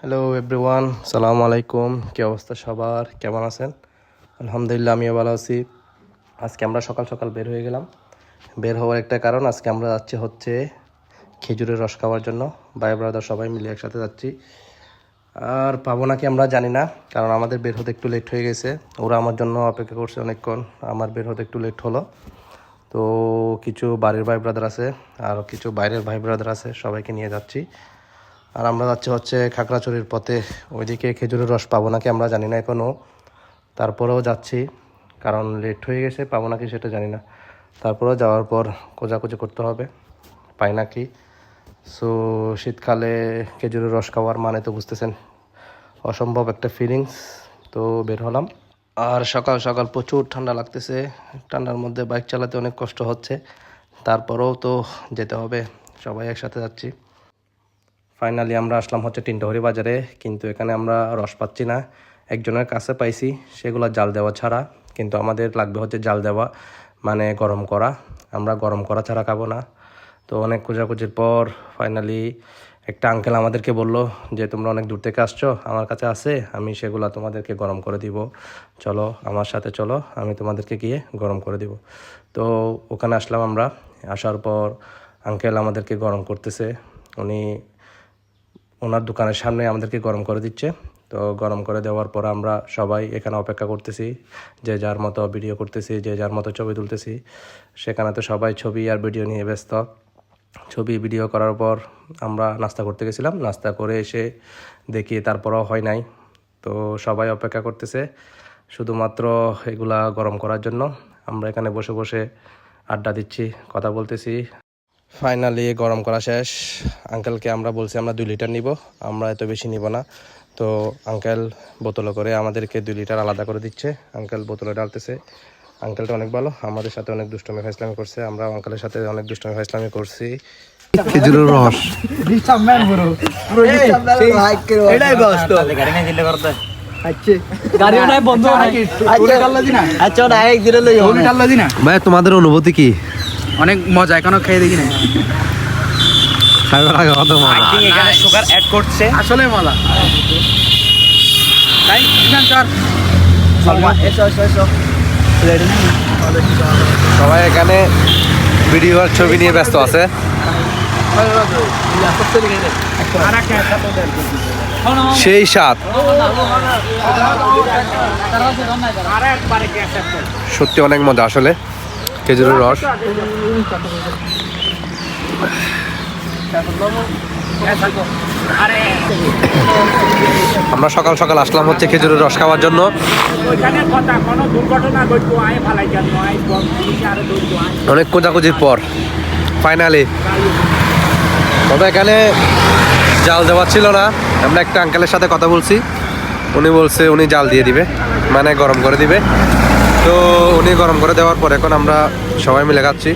Hello everyone সালামু আলাইকুম কী অবস্থা সবার? কেমন আছেন? আলহামদুলিল্লাহ, আমিও ভালো আছি। আজকে আমরা সকাল সকাল বের হয়ে গেলাম। বের হওয়ার একটা কারণ, আজকে আমরা যাচ্ছি হচ্ছে খেজুরের রস খাওয়ার জন্য। ভাই ব্রাদার সবাই মিলে একসাথে যাচ্ছি। আর পাবো নাকি আমরা জানি না, কারণ আমাদের বের হতে একটু লেট হয়ে গেছে। ওরা আমার জন্য অপেক্ষা করছে অনেকক্ষণ। আমার বের হতে একটু লেট হলো। তো কিছু বাড়ির ভাই ব্রাদার আছে, আর কিছু বাইরের ভাই ব্রাদার আছে, সবাইকে নিয়ে যাচ্ছি। আর আমরা যাচ্ছি হচ্ছে খাগড়াছড়ির পথে। ওইদিকে খেজুরের রস পাবো নাকি আমরা জানি না এখনও তারপরেও যাচ্ছি, কারণ লেট হয়ে গেছে, পাবো নাকি সেটা জানি না। তারপরেও যাওয়ার পর খোঁজাখুঁজি করতে হবে, পাই নাকি সো শীতকালে খেজুরের রস খাওয়ার মানে তো বুঝতেছেন, অসম্ভব একটা ফিলিংস তো বের হলাম। আর সকাল সকাল প্রচুর ঠান্ডা লাগতেছে, ঠান্ডার মধ্যে বাইক চালাতে অনেক কষ্ট হচ্ছে। তারপরেও তো যেতে হবে, সবাই একসাথে যাচ্ছি। ফাইনালি আমরা আসলাম হচ্ছে টিন্টহরি বাজারে, কিন্তু এখানে আমরা রস পাচ্ছি না। একজনের কাছে পাইছি, সেগুলো জাল দেওয়া ছাড়া, কিন্তু আমাদের লাগবে হচ্ছে জাল দেওয়া মানে গরম করা। আমরা গরম করা ছাড়া খাব না। তো অনেক খোঁজাখুঁজির পর ফাইনালি একটা আঙ্কেল আমাদেরকে বলল যে, তোমরা অনেক দূর থেকে আসছো, আমার কাছে আছে, আমি সেগুলো তোমাদেরকে গরম করে দিব। চলো, আমার সাথে চলো, আমি তোমাদেরকে গিয়ে গরম করে দিব। তো ওখানে আসলাম আমরা, আসার পর আঙ্কেল আমাদেরকে গরম করতেছে। উনি ওনার দোকানের সামনে আমাদেরকে গরম করে দিচ্ছে। তো গরম করে দেওয়ার পর আমরা সবাই এখানে অপেক্ষা করতেছি, যে যার মতো ভিডিও করতেছি, যে যার মতো ছবি তুলতেছি। সেখানে তো সবাই ছবি আর ভিডিও নিয়ে ব্যস্ত। ছবি ভিডিও করার পর আমরা নাস্তা করতে গেছিলাম। নাস্তা করে এসে দেখি তারপরও হয় নাই। তো সবাই অপেক্ষা করতেছে শুধুমাত্র এগুলা গরম করার জন্য। আমরা এখানে বসে বসে আড্ডা দিচ্ছি, কথা বলতেছি। ফাইনালি গরম করা শেষ আঙ্কেলকে আমরা বলছি আমরা দুই লিটার নিব আমরা এত বেশি নিব না তো আঙ্কেল বোতলে করে আমাদেরকে দুই লিটার আলাদা করে দিচ্ছে আঙ্কেল বোতলে ডালতেছে আঙ্কেলটা অনেক ভালো আমাদের সাথে অনেক দুষ্টমি ফাইসলামি করছে আমরা আঙ্কেলের সাথে অনেক দুষ্টমি ফাইসলামি করছি খেজুরের রস আচ্ছা ভাই তোমাদের অনুভূতি কি অনেক মজা এখনও খেয়ে দেখি না এখানে সুগার অ্যাড করছে। আসলে মজা। তাই স্যার সবাই এখানে ভিডিও আর ছবি নিয়ে ব্যস্ত আছে। সেই সাত সত্যি অনেক মজা আসলে। খেজুরের রস। আমরা সকাল সকাল আসলাম হচ্ছে খেজুরের রস খাওয়ার জন্য। অনেক খোঁজাখুঁজির পর ফাইনালি তবে এখানে জাল দেওয়া ছিল না। আমরা একটা আঙ্কেলের সাথে কথা বলছি। উনি বলছে উনি জাল দিয়ে দিবে মানে গরম করে দিবে। তো উনি গরম করে দেওয়ার পর এখন আমরা সবাই মিলে খাচ্ছি।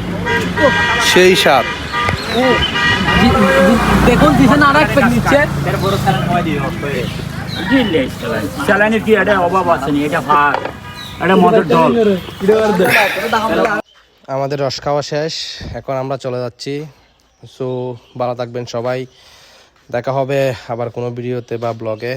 সেই স্বাদ। দেখুন কিষান আর এক প্যাক স্যালাইনের কি এটা অভাব আছে এটা ভাত এটা মদের দল। আমাদের রস খাওয়া শেষ এখন আমরা চলে যাচ্ছি। সো ভালো থাকবেন সবাই। দেখা হবে আবার কোনো ভিডিওতে বা ব্লগে।